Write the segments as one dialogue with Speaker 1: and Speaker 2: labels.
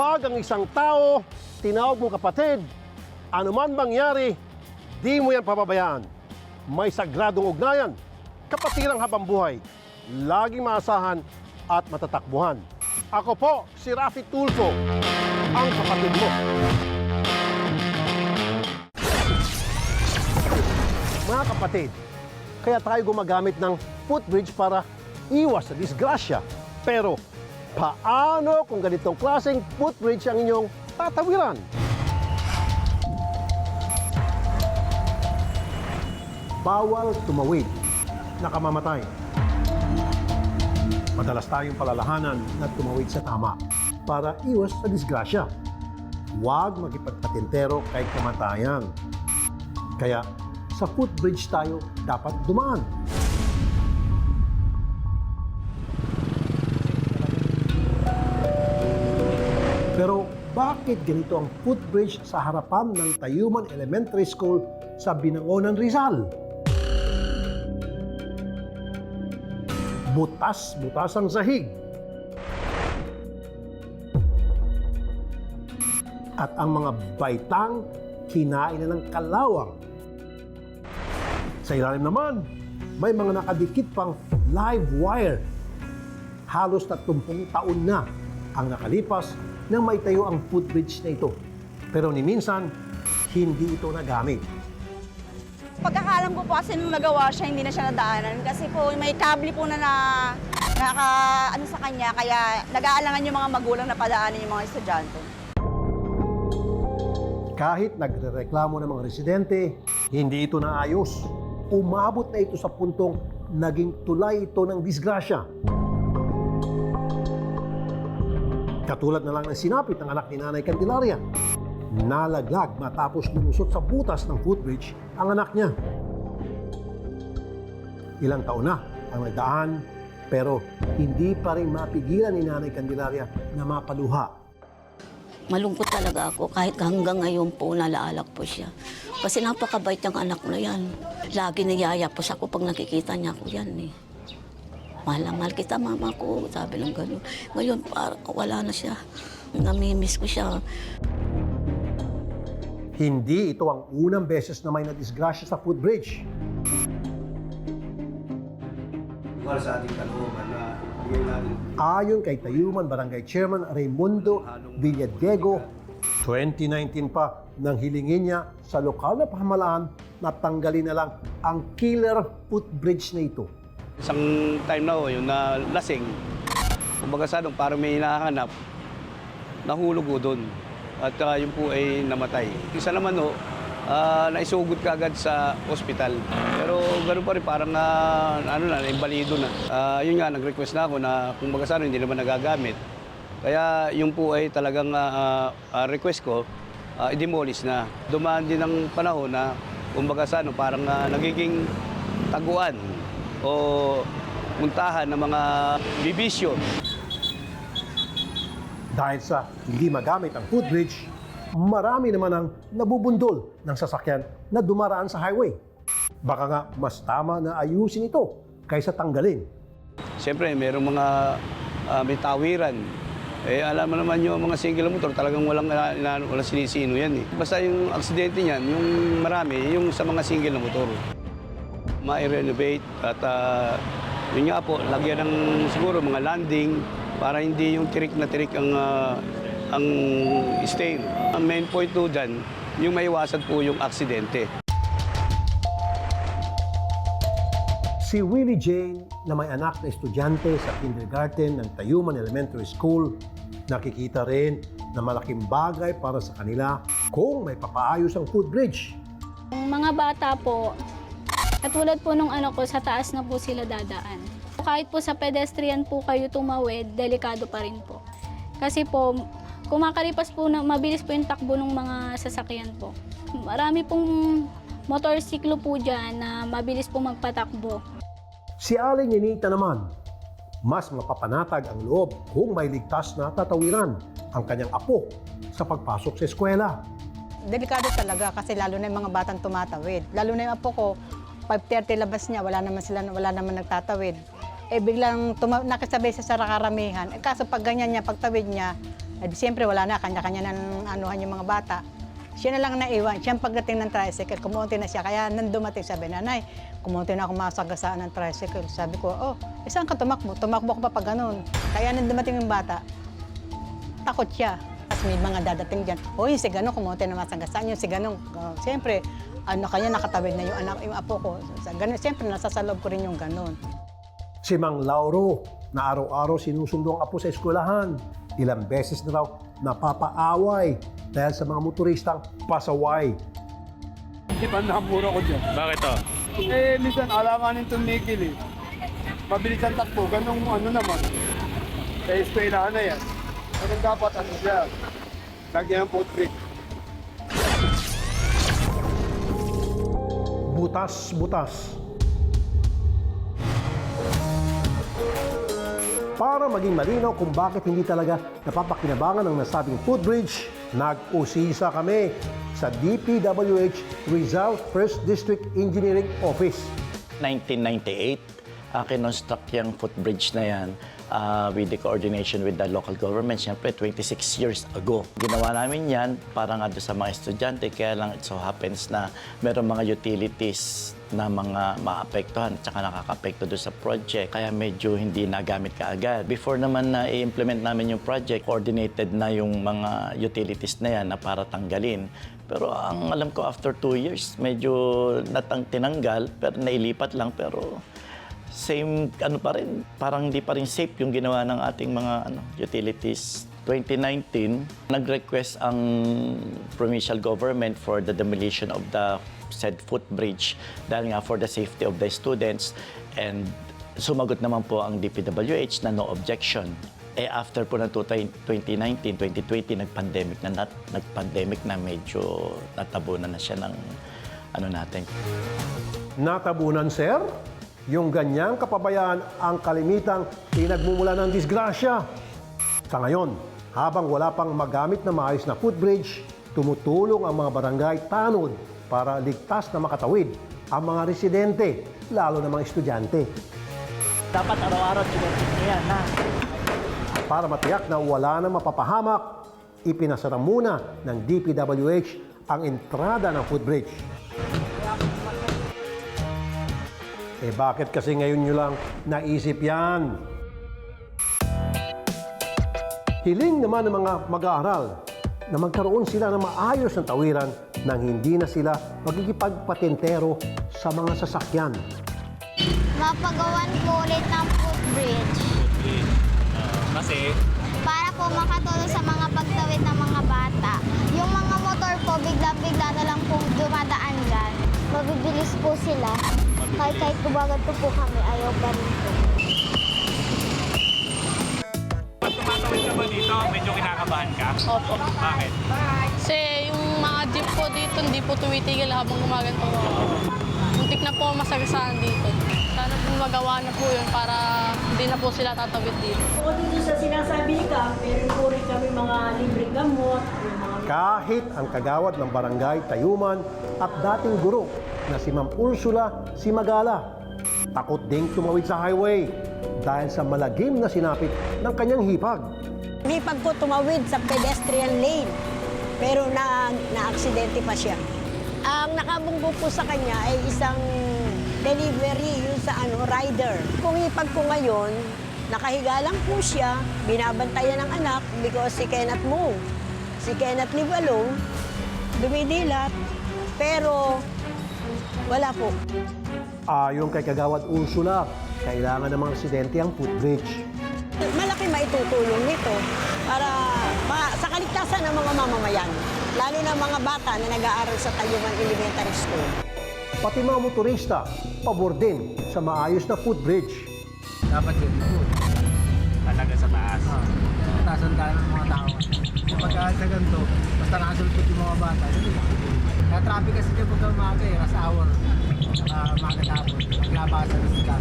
Speaker 1: Kapag ang isang tao tinawag mo kapatid, anuman mangyari, di mo yan pababayaan. May sagradong ugnayan, kapatirang habang buhay, laging maasahan at matatakbuhan. Ako po, si Rafi Tulfo, ang kapatid mo. Mga kapatid, kaya tayo gumagamit ng footbridge para iwas sa disgrasya. Pero paano kung ganitong klaseng footbridge ang inyong tatawiran? Bawal tumawid, nakamamatay. Madalas tayong palalahanan na tumawid sa tama para iwas sa disgrasya. Huwag makipagpatintero kay kamatayan. Kaya sa footbridge tayo dapat dumaan. Pero bakit ganito ang footbridge sa harapan ng Tayuman Elementary School sa Binangonan, Rizal? Butas-butas ang sahig. At ang mga baitang kinain na ng kalawang. Sa ilalim naman, may mga nakadikit pang live wire. Halos 30 taon na ang nakalipas nang maitayo ang footbridge na ito. Pero ni minsan, hindi ito nagamit.
Speaker 2: Pagkakalam ko po kasi nung nagawa siya, hindi na siya nadaanan. Kasi po may kable po na na naka, ano sa kanya, kaya nag-aalangan yung mga magulang na padaanin yung mga estudyante.
Speaker 1: Kahit nagrereklamo ng mga residente, hindi ito naayos. Umabot na ito sa puntong naging tulay ito ng disgrasya. Katulad na lang ng sinapit ng anak ni Nanay Candelaria. Nalaglag matapos lumusot sa butas ng footbridge ang anak niya. Ilang taon na ang nagdaan, pero hindi pa rin mapigilan ni Nanay Candelaria na mapaluha
Speaker 3: Malungkot talaga ako kahit hanggang ngayon po nalaalak po siya. Kasi napakabait ng anak na yan. Lagi niyayapos ako pag nakikita niya ako yan eh. Mahal na mahal kita mama ko, sabi ng gano'n. Ngayon parang wala na siya. Namimiss ko siya.
Speaker 1: Hindi ito ang unang beses na may nadisgrasya sa footbridge.
Speaker 4: Para sa ating kalooban na natin
Speaker 1: Ayon kay Tayuman Barangay Chairman Raimundo Villadiego, 2019 pa nang hilingin niya sa lokal na pamahalaan na tanggalin na lang ang killer footbridge na ito.
Speaker 4: Isang time na ho, yung na lasing, kumbaga sa doon, parang may hinahanap, nahulog ho doon. At ah, yun po ay namatay. Isa naman ho, ah, naisugot ka agad sa ospital. Pero ganoon pa rin, parang ah, ano na, imbalido na. Ah, yun nga, nag-request na ako na kung baga sa ano, hindi naman nagagamit. Kaya yun po ay talagang ah, ah, request ko, ah, i-demolish na. Dumaan din ng panahon na kumbaga sa ano, parang ah, nagiging taguan o muntahan ng mga bibisyo.
Speaker 1: Dahil sa hindi magamit ang footbridge, marami naman ang nabubundol ng sasakyan na dumaraan sa highway. Baka nga mas tama na ayusin ito kaysa tanggalin.
Speaker 4: Siyempre, mayroong mga ah, may tawiran. Eh, alam mo naman yung mga single motor, talagang walang, walang sinisino yan eh. Basta yung aksidente niyan, yung marami, yung sa mga single motor. Ma-renovate at ah, yun nga po, lagyan ng siguro mga landing para hindi yung tirik na tirik ang, ah, ang stain. Ang main point po dyan, yung maiwasan po yung aksidente.
Speaker 1: Si Willie Jane na may anak na estudyante sa kindergarten ng Tayuman Elementary School, nakikita rin na malaking bagay para sa kanila kung may papaayos ang footbridge.
Speaker 5: Ang mga bata po, katulad po nung ano ko, sa taas na po sila dadaan. Kahit po sa pedestrian po kayo tumawid, delikado pa rin po. Kasi po, kumakalipas po, na, mabilis po yung takbo ng mga sasakyan po. Marami pong motorsiklo po dyan na mabilis po magpatakbo.
Speaker 1: Si Aling Ninita naman, mas mapapanatag ang loob kung may ligtas na tatawiran ang kanyang apo sa pagpasok sa eskwela.
Speaker 6: delikado talaga kasi lalo na yung mga batang tumatawid. Lalo na yung apo ko, 5.30 labas niya, wala naman sila, wala naman nagtatawid. Eh biglang tuma- nakasabay sa sarakaramihan. Eh kaso pag ganyan niya, pagtawid niya, Eh, siyempre wala na, kanya-kanya ng anuhan yung mga bata. Siya na lang naiwan. Siya pagdating ng tricycle, kumunti na siya. Kaya nang dumating, sabi, nanay, kumunti na ako masagasaan ng tricycle. Sabi ko, oh, eh, saan ka tumakbo? Tumakbo ko pa pag ganun. Kaya nang dumating yung bata, takot siya. Tapos may mga dadating dyan, o yung si Ganong, kumunti na masagasaan yung si Ganong. Uh, siyempre, ano kanya nakatawid na yung anak, yung apo ko. Sa ganun, siyempre, nasa sa loob ko rin yung ganon.
Speaker 1: Si Mang Lauro na araw-araw sinusundo ang apo sa eskwelahan. Ilang beses na raw napapaaway dahil sa mga motoristang pasaway.
Speaker 7: Di ba nakamura ko dyan?
Speaker 8: Bakit to?
Speaker 7: Eh, minsan alanganin tumigil eh. Mabilis ang takbo, ganong ano naman. Sa eskwelahan na yan. Ano dapat ano siya? Lagyan ng footprint.
Speaker 1: Butas-butas. Para maging malinaw kung bakit hindi talaga napapakinabangan ng nasabing footbridge, nag-usisa kami sa DPWH Rizal 1st District Engineering Office.
Speaker 9: 1998, uh, kinonstruct yung footbridge na yan uh, with the coordination with the local government. Siyempre, 26 years ago. Ginawa namin yan para nga sa mga estudyante. Kaya lang it so happens na meron mga utilities na mga maapektuhan at saka nakaka-apekto doon sa project. Kaya medyo hindi nagamit kaagad. Before naman na i-implement namin yung project, coordinated na yung mga utilities na yan na para tanggalin. Pero ang alam ko, after two years, medyo natang tinanggal, pero nailipat lang. Pero same ano pa rin, parang hindi pa rin safe yung ginawa ng ating mga ano, utilities. 2019, nag-request ang provincial government for the demolition of the said footbridge dahil nga for the safety of the students and sumagot naman po ang DPWH na no objection. Eh after po ng 2019, 2020, nag-pandemic na, nat, nag-pandemic na medyo natabunan na siya ng ano natin,
Speaker 1: Natabunan, sir? Yung ganyang kapabayaan ang kalimitang pinagmumula ng disgrasya. Sa ngayon, habang wala pang magamit na maayos na footbridge, tumutulong ang mga barangay tanod para ligtas na makatawid ang mga residente, lalo na mga estudyante.
Speaker 9: dapat araw-araw yan, ha?
Speaker 1: Para matiyak na wala na mapapahamak, ipinasara muna ng DPWH ang entrada ng footbridge. Eh bakit kasi ngayon nyo lang naisip yan? Hiling naman ng mga mag-aaral na magkaroon sila ng maayos na tawiran nang hindi na sila magigipagpatentero sa mga sasakyan.
Speaker 10: mapagawan po ulit ng footbridge
Speaker 8: Kasi,
Speaker 10: para po makatulong sa mga pagtawid ng mga bata. Yung mga motor po, bigla-bigla na lang po dumadaan dyan. Mabibilis po sila. Kahit kahit kumagat po, po kami, ayaw pa rin po.
Speaker 8: pag tumatawid ka ba dito, medyo kinakabahan ka?
Speaker 11: Opo.
Speaker 8: Bakit?
Speaker 11: Kasi yung mga jeep po dito, hindi po tumitigil habang gumaganto po ako. Muntik na po masagasaan dito. Sana po magawa na po yun para hindi na po sila tatawid dito.
Speaker 12: Bukod dito sa sinasabi ka, meron po rin kami mga libreng gamot,
Speaker 1: Kahit ang kagawad ng barangay Tayuman at dating guro na si Ma'am Ursula Simagala, takot ding tumawid sa highway dahil sa malagim na sinapit ng kanyang hipag.
Speaker 12: Lipag po tumawid sa pedestrian lane, pero na, na-aksidente pa siya. Ang nakabunggo po sa kanya ay isang delivery, yung sa ano, rider. Kung ipag ko ngayon, nakahiga lang po siya, binabantayan ng anak because he cannot move. Si Kenneth live alone, dumidilat, pero wala po.
Speaker 1: Ayon kay kagawad Ursula, kailangan ng mga residente ang footbridge.
Speaker 12: malaki maitutulong nito para ma- sa kaligtasan ng mga mamamayan, lalo na mga bata na nag-aaral sa Tayuman Elementary School.
Speaker 1: Pati mga motorista, pabor din sa maayos na footbridge.
Speaker 7: Dapat yun po.
Speaker 8: Talaga sa taas.
Speaker 7: Taasan tayo ng mga tao. Kapag sa ganito, basta nakasulpot yung mga bata. Hindi na. Kaya traffic kasi dyan pagka umaga eh, rush hour. Saka umaga tapon. Maglabasan sila.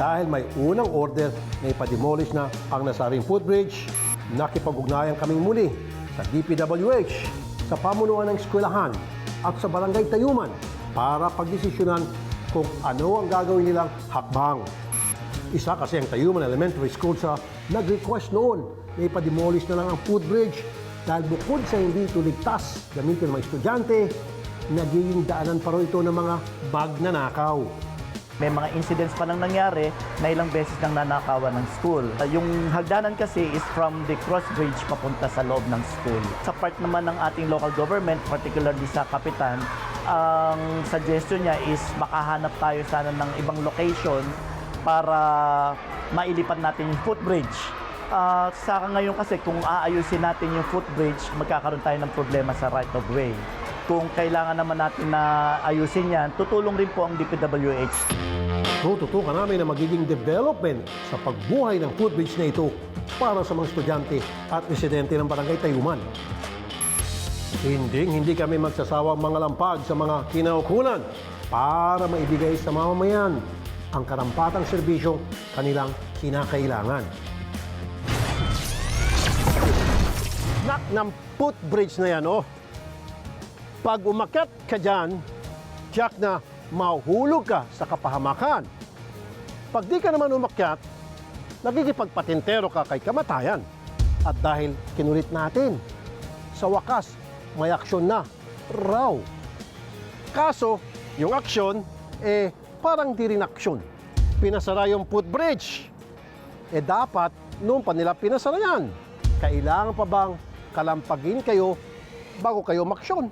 Speaker 1: Dahil may unang order na ipademolish na ang nasabing footbridge, nakipag-ugnayan kaming muli sa DPWH, sa pamunuan ng eskwelahan at sa barangay Tayuman para pagdesisyonan kung ano ang gagawin nilang hakbang. Isa kasi ang Tayuman Elementary School sa nag-request noon na ipademolish na lang ang footbridge dahil bukod sa hindi ito ligtas gamitin ng mga estudyante, nagiging daanan pa rin ito ng mga magnanakaw.
Speaker 13: May mga incidents pa nang nangyari na ilang beses nang nanakawan ng school. Uh, Yung hagdanan kasi is from the cross bridge papunta sa loob ng school. Sa part naman ng ating local government, particularly sa Kapitan, ang suggestion niya is makahanap tayo sana ng ibang location para mailipat natin yung footbridge. Uh, sa ngayon kasi kung aayusin natin yung footbridge, magkakaroon tayo ng problema sa right of way. Kung kailangan naman natin na ayusin yan, tutulong rin po ang DPWH
Speaker 1: Tututukan namin na magiging development sa pagbuhay ng footbridge na ito para sa mga estudyante at residente ng Barangay Tayuman. Hindi, hindi kami magsasawang mga lampag sa mga kinaukulan para maibigay sa mamamayan ang karampatang serbisyong kanilang kinakailangan. Ng footbridge na yan, oh. Pag umakyat ka dyan, tiyak na mahuhulog ka sa kapahamakan. Pag di ka naman umakyat, nagigipagpatintero ka kay kamatayan. At dahil kinulit natin, sa wakas, may aksyon na raw. Kaso, yung aksyon, eh, parang di rin aksyon. Pinasara yung footbridge. Eh dapat, noon pa nila pinasara yan. Kailangan pa bang kalampagin kayo bago kayo maksyon?